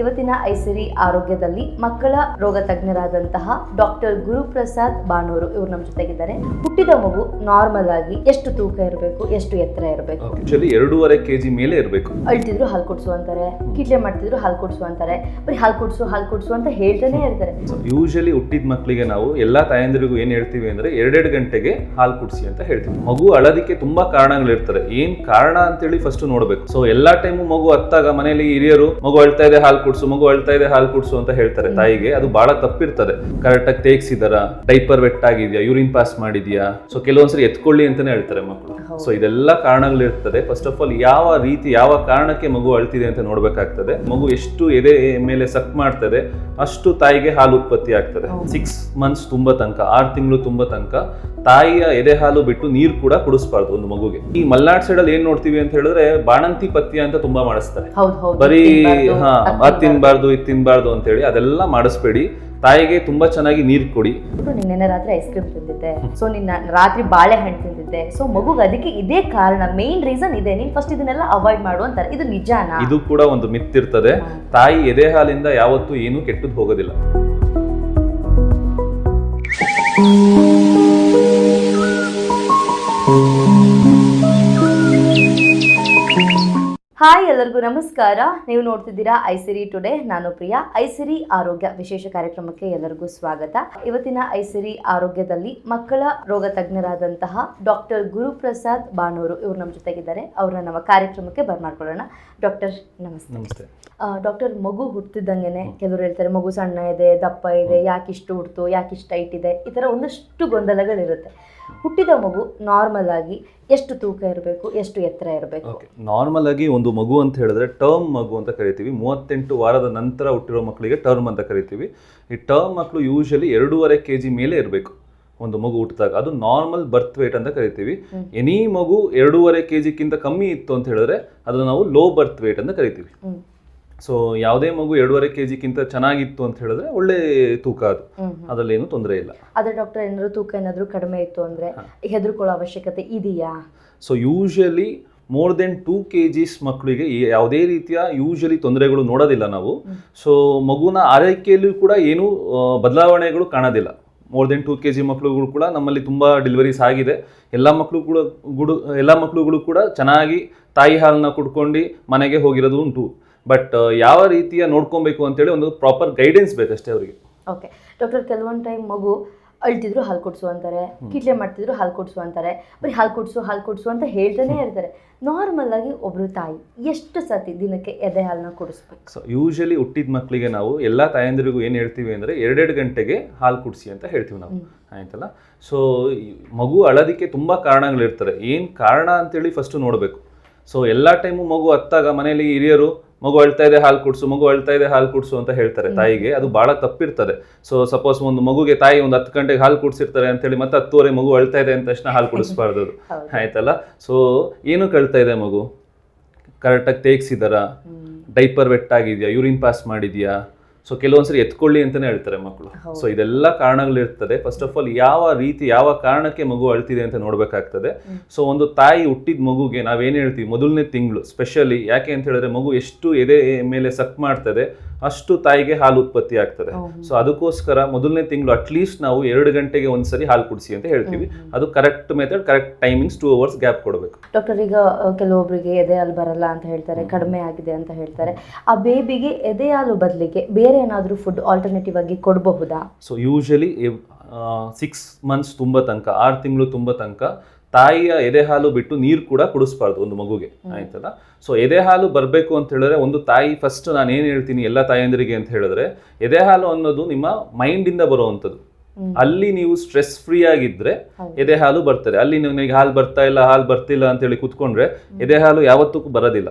ಇವತ್ತಿನ ಐಸಿರಿ ಆರೋಗ್ಯದಲ್ಲಿ ಮಕ್ಕಳ ರೋಗ ತಜ್ಞರಾದಂತಹ ಡಾಕ್ಟರ್ ಗುರುಪ್ರಸಾದ್ ಬಾಣೂರು ಇವರು ನಮ್ಮ ಜೊತೆಗಿದ್ದಾರೆ. ಹುಟ್ಟಿದ ಮಗು ನಾರ್ಮಲ್ ಆಗಿ ಎಷ್ಟು ತೂಕ ಇರಬೇಕು ಎಷ್ಟು ಎತ್ತರ ಇರಬೇಕು? ಆಕ್ಚುಲಿ ಎರಡೂವರೆ ಕೆಜಿ ಮೇಲೆ ಇರಬೇಕು. ಅಳ್ತಿದ್ರು ಹಾಲು ಕೊಡ್ಸು ಅಂತಾರೆ ಕಿಟ್ಲೆ ಮಾಡ್ತಿದ್ರು ಹಾಲು ಕೊಡ್ಸು ಅಂತಾರೆ. ಬರೀ ಹಾಲು ಕೊಡ್ಸು ಹಾಲು ಕೊಡ್ಸು ಅಂತ ಹೇಳ್ತಾನೆ ಇರ್ತಾರೆ. ಯೂಶಲಿ ಹುಟ್ಟಿದ ಮಕ್ಕಳಿಗೆ ನಾವು ಎಲ್ಲಾ ತಾಯಂದಿರಿಗೂ ಏನ್ ಹೇಳ್ತೀವಿ ಅಂದ್ರೆ ಎರಡೆರಡು ಗಂಟೆಗೆ ಹಾಲು ಕುಡಿಸಿ ಅಂತ ಹೇಳ್ತೀವಿ. ಮಗು ಅಳದಿಕ್ಕೆ ತುಂಬಾ ಕಾರಣಗಳಿರ್ತಾರೆ. ಏನ್ ಕಾರಣ ಅಂತೇಳಿ ಫಸ್ಟ್ ನೋಡ್ಬೇಕು. ಸೊ ಎಲ್ಲಾ ಟೈಮು ಮಗು ಅತ್ತಾಗ ಮನೆಯಲ್ಲಿ ಹಿರಿಯರು ಮಗು ಅಳ್ತಾ ಇದೆ ಹಾಲು ಕುಡ್ಸು ಮಗು ಅಳ್ತಾ ಇದೆ ಹಾಲು ಕುಡ್ಸು ಅಂತ ಹೇಳ್ತಾರೆ ತಾಯಿಗೆ. ಅದು ಬಹಳ ತಪ್ಪಿರ್ತದೆ. ಕರೆಕ್ಟ್ ಆಗಿ ತೇಗ್ಸಿದಾರ? ಡೈಪರ್ ವೆಟ್ ಆಗಿದ್ಯಾ? ಯೂರಿನ್ ಪಾಸ್ ಮಾಡಿದ್ಯಾ? ಸೊ ಕೆಲವೊಂದ್ಸರಿ ಎತ್ಕೊಳ್ಳಿ ಅಂತಾನೆ ಹೇಳ್ತಾರೆ ಮಕ್ಕಳು ಸೊ ಇದೆಲ್ಲ ಕಾರಣಗಳಿರ್ತದೆ ಫಸ್ಟ್ ಆಫ್ ಆಲ್ ಯಾವ ರೀತಿ ಯಾವ ಕಾರಣಕ್ಕೆ ಮಗು ಅಳ್ತಿದೆ ಅಂತ ನೋಡ್ಬೇಕಾಗ್ತದೆ. ಮಗು ಎಷ್ಟು ಎದೆ ಮೇಲೆ ಸಕ್ ಮಾಡ್ತದೆ ಅಷ್ಟು ತಾಯಿಗೆ ಹಾಲು ಉತ್ಪತ್ತಿ ಆಗ್ತದೆ. ಸಿಕ್ಸ್ ಮಂತ್ಸ್ ತುಂಬ ತನಕ ಆರು ತಿಂಗಳು ತುಂಬ ತನಕ ತಾಯಿಯ ಎದೆ ಹಾಲು ಬಿಟ್ಟು ನೀರು ಕೂಡ ಕುಡಿಸ್ಬಾರ್ದು ಒಂದು ಮಗುಗೆ. ಈ ಮಲ್ನಾಡ್ ಸೈಡ್ ಅಲ್ಲಿ ಏನ್ ನೋಡ್ತೀವಿ ಅಂತ ಹೇಳಿದ್ರೆ ಬಾಣಂತಿ ಪತ್ಯ ಅಂತ ತುಂಬಾ ಮಾಡಿಸ್ತಾರೆ. ಬರೀ ಹಾ ಅದ್ ತಿನ್ಬಾರ್ದು ಇದ್ ತಿನ್ಬಾರ್ದು ಅಂತೇಳಿ ಅದೆಲ್ಲ ಮಾಡಿಸ್ಬೇಡಿ. ತಾಯಿಗೆ ತುಂಬಾ ಚೆನ್ನಾಗಿ ನೀರು ಕೊಡಿ. ನಿನ್ನೆ ರಾತ್ರಿ ಐಸ್ ಕ್ರೀಮ್ ತಿಂದಿದ್ದೆ. ಸೊ ನಿನ್ನ ರಾತ್ರಿ ಬಾಳೆಹಣ್ಣು ತಿಂದಿದ್ದೆ. ಸೊ ಮಗುಗೆ ಅದಕ್ಕೆ ಇದೇ ಕಾರಣ ಮೇನ್ ರೀಸನ್ ಇದೆ. ನೀನ್ ಫಸ್ಟ್ ಇದನ್ನೆಲ್ಲ ಅವಾಯ್ಡ್ ಮಾಡು ಅಂತಾರೆ. ಇದು ನಿಜಾನಾ? ಇದು ಕೂಡ ಒಂದು ಮಿತ್ತಿರ್ತದೆ ತಾಯಿ ಎದೆ ಹಾಲಿಂದ ಯಾವತ್ತೂ ಏನು ಕೆಟ್ಟದ್ದು ಹೋಗೋದಿಲ್ಲ. ಹಾಯ್ ಎಲ್ಲರಿಗೂ ನಮಸ್ಕಾರ. ನೀವು ನೋಡ್ತಿದ್ದೀರಾ ಐಸಿರಿ ಟುಡೇ. ನಾನು ಪ್ರಿಯಾ. ಐಸಿರಿ ಆರೋಗ್ಯ ವಿಶೇಷ ಕಾರ್ಯಕ್ರಮಕ್ಕೆ ಎಲ್ಲರಿಗೂ ಸ್ವಾಗತ. ಇವತ್ತಿನ ಐಸಿರಿ ಆರೋಗ್ಯದಲ್ಲಿ ಮಕ್ಕಳ ರೋಗ ತಜ್ಞರಾದಂತಹ ಡಾಕ್ಟರ್ ಗುರುಪ್ರಸಾದ್ ಬಾಣೂರು ಇವರು ನಮ್ಮ ಜೊತೆಗಿದ್ದಾರೆ. ಅವ್ರನ್ನ ನಮ್ಮ ಕಾರ್ಯಕ್ರಮಕ್ಕೆ ಬರ್ಮಾಡ್ಕೊಳ್ಳೋಣ. ಡಾಕ್ಟರ್ ನಮಸ್ತೆ. ನಮಸ್ತೆ. ಡಾಕ್ಟರ್ ಮಗು ಹುಟ್ಟಿದಂಗೆನೆ ಕೆಲವರು ಹೇಳ್ತಾರೆ ಮಗು ಸಣ್ಣ ಇದೆ ದಪ್ಪ ಇದೆ ಯಾಕೆ ಇಷ್ಟು ಹುಡ್ತು ಯಾಕೆ ಇಷ್ಟು ಟೈಟ್ ಇದೆ ಈ ಥರ ಒಂದಷ್ಟು ಗೊಂದಲಗಳಿರುತ್ತೆ. ಹುಟ್ಟಿದ ಮಗು ನಾರ್ಮಲ್ ಆಗಿ ಎಷ್ಟು ತೂಕ ಇರಬೇಕು ಎಷ್ಟು ಎತ್ತರ ಇರಬೇಕು? ಓಕೆ ನಾರ್ಮಲ್ ಆಗಿ ಒಂದು ಮಗು ಅಂತ ಹೇಳಿದ್ರೆ ಟರ್ಮ್ ಮಗು ಅಂತ ಕರಿತೀವಿ. ಮೂವತ್ತೆಂಟು ವಾರದ ನಂತರ ಹುಟ್ಟಿರೋ ಮಕ್ಕಳಿಗೆ ಟರ್ಮ್ ಅಂತ ಕರಿತೀವಿ. ಈ ಟರ್ಮ್ ಮಕ್ಕಳು ಯೂಶಲಿ ಎರಡೂವರೆ ಕೆ ಜಿ ಮೇಲೆ ಇರಬೇಕು ಒಂದು ಮಗು ಹುಟ್ಟಿದಾಗ. ಅದು ನಾರ್ಮಲ್ ಬರ್ತ್ ವೇಟ್ ಅಂತ ಕರಿತೀವಿ. ಎನಿ ಮಗು ಎರಡೂವರೆ ಕೆ ಜಿಗಿಂತ ಕಮ್ಮಿ ಇತ್ತು ಅಂತ ಹೇಳಿದ್ರೆ ಅದನ್ನು ನಾವು ಲೋ ಬರ್ತ್ ವೇಟ್ ಅಂತ ಕರಿತೀವಿ. ಸೊ ಯಾವುದೇ ಮಗು ಎರಡೂವರೆ ಕೆ ಜಿಗಿಂತ ಚೆನ್ನಾಗಿತ್ತು ಅಂತ ಹೇಳಿದ್ರೆ ಒಳ್ಳೆ ತೂಕ ಅದು. ಅದರಲ್ಲಿ ಏನು ತೊಂದರೆ ಇಲ್ಲ. ಅದೇ ಡಾಕ್ಟರ್ ಏನಾದರೂ ತೂಕ ಏನಾದರೂ ಕಡಿಮೆ ಇತ್ತು ಅಂದ್ರೆ ಹೆದರ್ಕೊಳ್ಳೋ ಅವಶ್ಯಕತೆ ಇದೆಯಾ? So usually more than two K Gs ಮಕ್ಕಳಿಗೆ ಯಾವುದೇ ರೀತಿಯ ಯೂಶಲಿ ತೊಂದರೆಗಳು ನೋಡೋದಿಲ್ಲ ನಾವು. ಸೊ ಮಗುನ ಆರೈಕೆಯಲ್ಲೂ ಕೂಡ ಏನೂ ಬದಲಾವಣೆಗಳು ಕಾಣೋದಿಲ್ಲ. More than two K G ಮಕ್ಕಳುಗಳು ಕೂಡ ನಮ್ಮಲ್ಲಿ ತುಂಬ ಡೆಲಿವರೀಸ್ ಆಗಿದೆ. ಎಲ್ಲ ಮಕ್ಕಳು ಕೂಡ ಗುಡು ಎಲ್ಲ ಮಕ್ಕಳುಗಳು ಕೂಡ ಚೆನ್ನಾಗಿ ತಾಯಿ ಹಾಲನ್ನ ಕುಡ್ಕೊಂಡು ಮನೆಗೆ ಹೋಗಿರೋದು ಉಂಟು. ಬಟ್ ಯಾವ ರೀತಿಯ ನೋಡ್ಕೊಬೇಕು ಅಂತೇಳಿ ಒಂದು ಪ್ರಾಪರ್ ಗೈಡೆನ್ಸ್ ಬೇಕಷ್ಟೇ ಅವರಿಗೆ. ಓಕೆ ಡಾಕ್ಟರ್ ಕೆಲವೊಂದು ಟೈಮ್ ಮಗು ಅಳ್ತಿದ್ರು ಹಾಲು ಕೊಡಿಸು ಅಂತಾರೆ ಕಿಟ್ಲೆ ಮಾಡ್ತಿದ್ರು ಹಾಲು ಕೊಡಿಸು ಅಂತಾರೆ ಬರೀ ಹಾಲು ಕೊಡಿಸು ಹಾಲು ಕೊಡಿಸು ಅಂತ ಹೇಳ್ತಾನೆ ಇರ್ತಾರೆ. ನಾರ್ಮಲ್ ಆಗಿ ಒಬ್ಬರು ತಾಯಿ ಎಷ್ಟು ಸತಿ ದಿನಕ್ಕೆ ಎದೆ ಹಾಲನ್ನ ಕುಡಿಸ್ಬೇಕು? ಸೊ ಯೂಶಲಿ ಹುಟ್ಟಿದ ಮಕ್ಕಳಿಗೆ ನಾವು ಎಲ್ಲ ತಾಯಂದಿರಿಗೂ ಏನು ಹೇಳ್ತೀವಿ ಅಂದರೆ ಎರಡೆರಡು ಗಂಟೆಗೆ ಹಾಲು ಕುಡಿಸಿ ಅಂತ ಹೇಳ್ತೀವಿ ನಾವು. ಆಯ್ತಲ್ಲ? ಸೊ ಮಗು ಅಳೋದಕ್ಕೆ ತುಂಬ ಕಾರಣಗಳಿರ್ತಾರೆ. ಏನು ಕಾರಣ ಅಂತೇಳಿ ಫಸ್ಟು ನೋಡಬೇಕು. ಸೊ ಎಲ್ಲ ಟೈಮು ಮಗು ಹತ್ತಾಗ ಮನೆಯಲ್ಲಿ ಹಿರಿಯರು ಮಗು ಅಳ್ತಾ ಇದೆ ಹಾಲು ಕುಡ್ಸು ಮಗು ಅಳ್ತಾ ಇದೆ ಹಾಲು ಕುಡಿಸು ಅಂತ ಹೇಳ್ತಾರೆ ತಾಯಿಗೆ. ಅದು ಬಹಳ ತಪ್ಪಿರ್ತದೆ. ಸೊ ಸಪೋಸ್ ಒಂದು ಮಗುಗೆ ತಾಯಿ ಒಂದು ಹತ್ತು ಗಂಟೆಗೆ ಹಾಲು ಕುಡಿಸಿರ್ತಾರೆ ಅಂತೇಳಿ ಮತ್ತೆ ಹತ್ತುವರೆ ಮಗು ಅಳ್ತಾ ಇದೆ ಅಂತ ತಕ್ಷಣ ಹಾಲು ಕುಡಿಸ್ಬಾರ್ದು ಅದು. ಆಯ್ತಲ್ಲ? ಸೊ ಏನು ಕಳ್ತಾ ಇದೆ ಮಗು? ಕರೆಕ್ಟಾಗಿ ತೇಗ್ಸಿದಾರ? ಡೈಪರ್ ವೆಟ್ ಆಗಿದೆಯಾ ಯೂರಿನ್ ಪಾಸ್ ಮಾಡಿದ್ಯಾ? ಸೊ ಕೆಲವೊಂದ್ಸರಿ ಎತ್ಕೊಳ್ಳಿ ಅಂತಾನೆ ಹೇಳ್ತಾರೆ ಮಕ್ಕಳು. ಸೊ ಇದೆಲ್ಲ ಕಾರಣಗಳಿರ್ತದೆ. ಫಸ್ಟ್ ಆಫ್ ಆಲ್ ಯಾವ ರೀತಿ ಯಾವ ಕಾರಣಕ್ಕೆ ಮಗು ಅಳ್ತಿದೆ ಅಂತ ನೋಡ್ಬೇಕಾಗ್ತದೆ. ಸೊ ಒಂದು ತಾಯಿ ಹುಟ್ಟಿದ ಮಗುಗೆ ನಾವೇನು ಹೇಳ್ತೀವಿ? ಮೊದಲನೇ ತಿಂಗಳು ಸ್ಪೆಷಲಿ ಯಾಕೆ ಅಂತ ಹೇಳಿದ್ರೆ ಮಗು ಎಷ್ಟು ಎದೆ ಮೇಲೆ ಸಕ್ ಮಾಡ್ತದೆ ಅಷ್ಟು ತಾಯಿಗೆ ಹಾಲು ಉತ್ಪತ್ತಿ ಆಗ್ತದೆ. ಸೊ ಅದಕ್ಕೋಸ್ಕರ ಮೊದಲನೇ ತಿಂಗಳು ಅಟ್ಲೀಸ್ಟ್ ನಾವು ಎರಡು ಗಂಟೆಗೆ ಒಂದ್ಸರಿ ಹಾಲು ಕುಡಿಸಿ ಅಂತ ಹೇಳ್ತೀವಿ. ಅದು correct method correct timings two hours gap ಕೊಡಬೇಕು. ಡಾಕ್ಟರ್ ಈಗ ಕೆಲವೊಬ್ಬರಿಗೆ ಎದೆ ಹಾಲು ಬರಲ್ಲ ಅಂತ ಹೇಳ್ತಾರೆ ಕಡಿಮೆ ಆಗಿದೆ ಅಂತ ಹೇಳ್ತಾರೆ. ಆ ಬೇಬಿಗೆ ಎದೆ ಹಾಲು ಬದಲಿಗೆ ಬೇರೆ ಏನಾದರೂ ಫುಡ್ ಆಲ್ಟರ್ನೇಟಿವ್ ಆಗಿ ಕೊಡಬಹುದಾ? ಸೊ ಯೂಶಲಿ ಸಿಕ್ಸ್ ಮಂತ್ಸ್ ತುಂಬ ತನಕ ಆರು ತಿಂಗಳು ತುಂಬ ತನಕ ತಾಯಿಯ ಎದೆ ಹಾಲು ಬಿಟ್ಟು ನೀರು ಕೂಡ ಕುಡಿಸ್ಬಾರ್ದು ಒಂದು ಮಗುಗೆ ಆಯ್ತಲ್ಲ? ಸೊ ಎದೆ ಹಾಲು ಬರಬೇಕು ಅಂತ ಹೇಳಿದ್ರೆ ಒಂದು ತಾಯಿ ಫಸ್ಟ್ ನಾನು ಏನು ಹೇಳ್ತೀನಿ ಎಲ್ಲ ತಾಯಂದಿರಿಗೆ ಅಂತ ಹೇಳಿದ್ರೆ ಎದೆ ಹಾಲು ಅನ್ನೋದು ನಿಮ್ಮ ಮೈಂಡಿಂದ ಬರುವಂಥದ್ದು. ಅಲ್ಲಿ ನೀವು ಸ್ಟ್ರೆಸ್ ಫ್ರೀ ಆಗಿದ್ರೆ ಎದೆ ಹಾಲು ಬರ್ತದೆ ಅಲ್ಲಿ ನಿಮಗೆ ಹಾಲು ಬರ್ತಾ ಇಲ್ಲ ಹಾಲು ಬರ್ತಿಲ್ಲ ಅಂತ ಹೇಳಿ ಕುತ್ಕೊಂಡ್ರೆ ಎದೆ ಹಾಲು ಯಾವತ್ತೂ ಬರೋದಿಲ್ಲ.